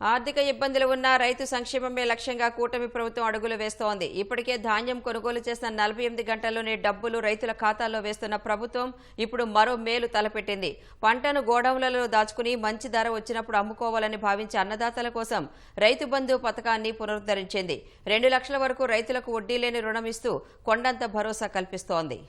ఆర్థిక ఇబ్బందులు ఉన్న రైతు సంక్షేమమే లక్ష్యంగా కూటమి ప్రభుత్వం అడుగులు వేస్తోంది. ఇప్పటికే ధాన్యం కొనుగోలు చేసిన నలభై ఎనిమిది గంటల్లోనే డబ్బులు రైతుల ఖాతాల్లో వేస్తున్న ప్రభుత్వం ఇప్పుడు మరో మేలు తలపెట్టింది. పంటను గోడౌన్లలో దాచుకుని మంచి ధర వచ్చినప్పుడు అమ్ముకోవాలని భావించే అన్నదాతల కోసం రైతు బంధు పథకాన్ని పునరుద్ధరించింది. రెండు లక్షల వరకు రైతులకు వడ్డీ లేని రుణం ఇస్తూ కొండంత భరోసా కల్పిస్తోంది.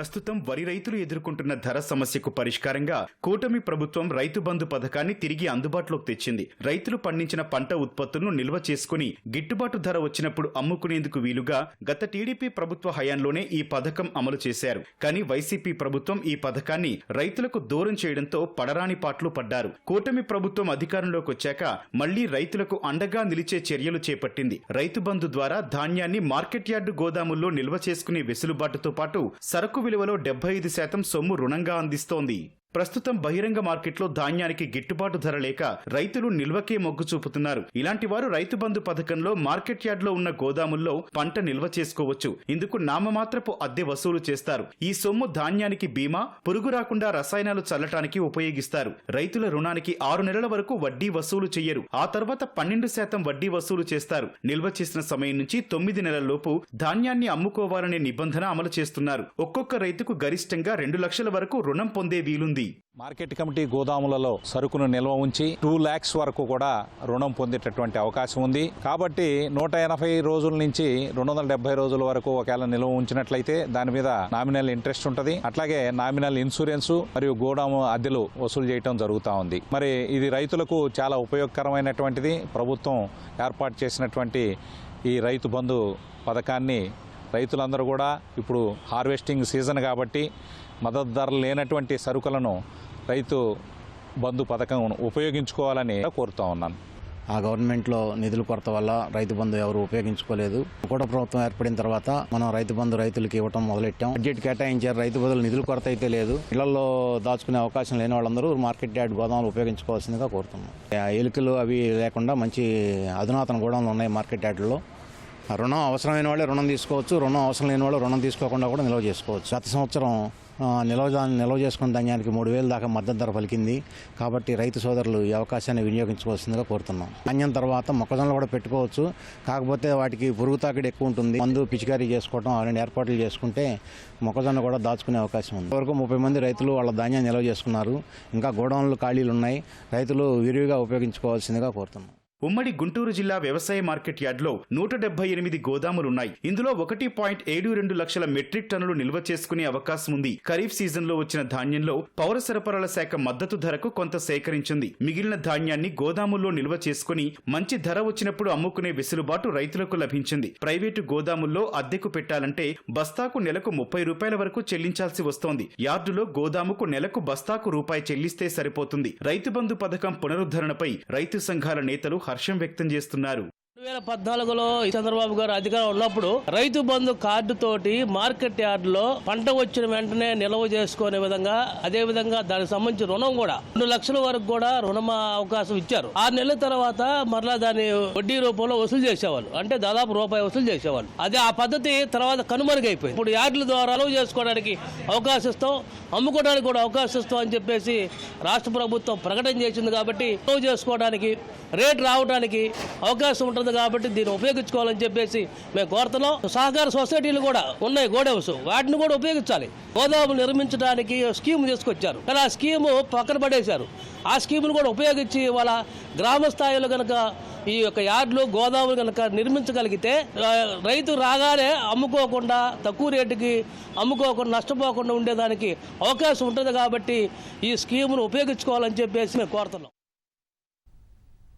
ప్రస్తుతం వరి రైతులు ఎదుర్కొంటున్న ధర సమస్యకు పరిష్కారంగా కూటమి ప్రభుత్వం రైతు బంధు పథకాన్ని తిరిగి అందుబాటులోకి తెచ్చింది. రైతులు పండించిన పంట ఉత్పత్తులను నిల్వ చేసుకుని గిట్టుబాటు ధర వచ్చినప్పుడు అమ్ముకునేందుకు వీలుగా గత టీడీపీ ప్రభుత్వ హయాంలోనే ఈ పథకం అమలు చేశారు. కానీ వైసీపీ ప్రభుత్వం ఈ పథకాన్ని రైతులకు దూరం చేయడంతో పడరాని పాట్లు పడ్డారు. కూటమి ప్రభుత్వం అధికారంలోకి వచ్చాక మళ్ళీ రైతులకు అండగా నిలిచే చర్యలు చేపట్టింది. రైతు బంధు ద్వారా ధాన్యాన్ని మార్కెట్ యార్డు గోదాముల్లో నిల్వ చేసుకునే వెసులుబాటుతో పాటు సరకు విలువలో డెబ్బై ఐదు శాతం సొమ్ము రుణంగా అందిస్తోంది. ప్రస్తుతం బహిరంగ మార్కెట్లో ధాన్యానికి గిట్టుబాటు ధర లేక రైతులు నిల్వకే మొగ్గు చూపుతున్నారు. ఇలాంటి వారు రైతు బంధు పథకంలో మార్కెట్ యార్డ్లో ఉన్న గోదాముల్లో పంట నిల్వ చేసుకోవచ్చు. ఇందుకు నామమాత్రపు అద్దె వసూలు చేస్తారు. ఈ సొమ్ము ధాన్యానికి బీమా పురుగు రాకుండా రసాయనాలు చల్లటానికి ఉపయోగిస్తారు. రైతుల రుణానికి ఆరు నెలల వరకు వడ్డీ వసూలు చేయరు ఆ తర్వాత పన్నెండు శాతం వడ్డీ వసూలు చేస్తారు. నిల్వ చేసిన సమయం నుంచి తొమ్మిది నెలల్లోపు ధాన్యాన్ని అమ్ముకోవాలనే నిబంధన అమలు చేస్తున్నారు. ఒక్కొక్క రైతుకు గరిష్టంగా రెండు లక్షల వరకు రుణం పొందే వీలుంది. మార్కెట్ కమిటీ గోదాములలో సరుకును నిల్వ ఉంచి టూ ల్యాక్స్ వరకు కూడా రుణం పొందేటటువంటి అవకాశం ఉంది. కాబట్టి నూట ఎనభై రోజుల నుంచి రెండు వందల డెబ్బై రోజుల వరకు ఒకవేళ నిల్వ ఉంచినట్లయితే దాని మీద నామినల్ ఇంట్రెస్ట్ ఉంటుంది. అట్లాగే నామినల్ ఇన్సూరెన్స్ మరియు గోడాము అద్దెలు వసూలు చేయడం జరుగుతూ ఉంది. మరి ఇది రైతులకు చాలా ఉపయోగకరమైనటువంటిది. ప్రభుత్వం ఏర్పాటు చేసినటువంటి ఈ రైతు బంధు పథకాన్ని రైతులందరూ కూడా ఇప్పుడు హార్వెస్టింగ్ సీజన్ కాబట్టి మద్దతు ధరలు లేనటువంటి సరుకులను రైతు బంధు పథకం ఉపయోగించుకోవాలని కోరుతా ఉన్నాను. ఆ గవర్నమెంట్లో నిధుల కొరత వల్ల రైతు బంధు ఎవరు ఉపయోగించుకోలేదు. కూడా ప్రభుత్వం ఏర్పడిన తర్వాత మనం రైతు బంధు రైతులకి ఇవ్వటం మొదలెట్టాం. బడ్జెట్ కేటాయించారు. రైతు బదులు నిధుల కొరత అయితే లేదు. ఇళ్ళలో దాచుకునే అవకాశం లేని వాళ్ళందరూ మార్కెట్ యార్డ్ గోదాములు ఉపయోగించుకోవాల్సిందిగా కోరుతున్నాం. ఎలుకలు అవి లేకుండా మంచి అధునాతన గోదాములు ఉన్నాయి మార్కెట్ యార్డ్లో రుణం అవసరమైన వాళ్ళే రుణం తీసుకోవచ్చు రుణం అవసరం లేని వాళ్ళు రుణం తీసుకోకుండా కూడా నిల్వ చేసుకోవచ్చు. గత సంవత్సరం నిల్వ నిల్వ చేసుకున్న ధాన్యానికి మూడు వేలు దాకా మద్దతు ధర పలికింది. కాబట్టి రైతు సోదరులు ఈ అవకాశాన్ని వినియోగించుకోవాల్సిందిగా కోరుతున్నాం. ధాన్యం తర్వాత మొక్కజొన్నలు కూడా పెట్టుకోవచ్చు. కాకపోతే వాటికి పురుగు తాకిడి ఎక్కువ ఉంటుంది. మందు పిచికారీ చేసుకోవడం అలాంటి ఏర్పాట్లు చేసుకుంటే మొక్కజొన్న కూడా దాచుకునే అవకాశం ఉంది. వరకు ముప్పై మంది రైతులు వాళ్ళ ధాన్యాన్ని నిల్వ చేసుకున్నారు. ఇంకా గోడౌన్లు ఖాళీలు ఉన్నాయి. రైతులు విరివిగా ఉపయోగించుకోవాల్సిందిగా కోరుతున్నాం. ఉమ్మడి గుంటూరు జిల్లా వ్యవసాయ మార్కెట్ యార్డ్లో నూట డెబ్బై ఎనిమిది గోదాములున్నాయి. ఇందులో ఒకటి పాయింట్ ఏడు రెండు లక్షల మెట్రిక్ టన్నులు నిల్వ చేసుకునే అవకాశం ఉంది. ఖరీఫ్ సీజన్లో వచ్చిన ధాన్యంలో పౌర సరఫరాల శాఖ మద్దతు ధరకు కొంత సేకరించింది. మిగిలిన ధాన్యాన్ని గోదాముల్లో నిల్వ చేసుకుని మంచి ధర వచ్చినప్పుడు అమ్ముకునే వెసులుబాటు రైతులకు లభించింది. ప్రైవేటు గోదాముల్లో అద్దెకు పెట్టాలంటే బస్తాకు నెలకు ముప్పై రూపాయల వరకు చెల్లించాల్సి వస్తోంది. యార్డులో గోదాముకు నెలకు బస్తాకు రూపాయి చెల్లిస్తే సరిపోతుంది. రైతు బంధు పథకం పునరుద్ధరణపై రైతు సంఘాల నేతలు హర్షం వ్యక్తం చేస్తున్నారు. రెండు వేల పద్నాలుగులో చంద్రబాబు గారు అధికారం ఉన్నప్పుడు రైతు బంధు కార్డు తోటి మార్కెట్ యార్డులో పంట వచ్చిన వెంటనే నిల్వ చేసుకునే విధంగా అదే విధంగా దానికి సంబంధించి రుణం కూడా రెండు లక్షల వరకు కూడా రుణం అవకాశం ఇచ్చారు. ఆరు నెలల తర్వాత మరలా దాన్ని వడ్డీ రూపంలో వసూలు చేసేవాళ్ళు. అంటే దాదాపు రూపాయి వసూలు చేసేవాళ్ళు. అదే ఆ పద్ధతి తర్వాత కనుమరుగైపోయింది. ఇప్పుడు యార్డుల ద్వారా అలవ్ చేసుకోవడానికి అవకాశం ఇస్తాం అమ్ముకోవడానికి కూడా అవకాశం ఇస్తాం అని చెప్పేసి రాష్ట్ర ప్రభుత్వం ప్రకటన చేసింది కాబట్టి అలవ్ చేసుకోవడానికి రేట్ రావడానికి అవకాశం ఉంటుంది కాబట్టి దీన్ని ఉపయోగించుకోవాలని చెప్పేసి మేము కోరుతున్నాం. సహకార సొసైటీలు కూడా ఉన్నాయి గోడౌన్స్. వాటిని కూడా ఉపయోగించాలి. గోదాములు నిర్మించడానికి స్కీమ్ తీసుకొచ్చారు. కానీ ఆ స్కీమ్ పక్కన పడేశారు. ఆ స్కీమును కూడా ఉపయోగించి వాళ్ళ గ్రామ స్థాయిలో కనుక ఈ యొక్క యార్డులు గోదాములు కనుక నిర్మించగలిగితే రైతు రాగానే అమ్ముకోకుండా తక్కువ రేటుకి అమ్ముకోకుండా నష్టపోకుండా ఉండేదానికి అవకాశం ఉంటుంది కాబట్టి ఈ స్కీమును ఉపయోగించుకోవాలని చెప్పేసి మేము కోరుతున్నాం.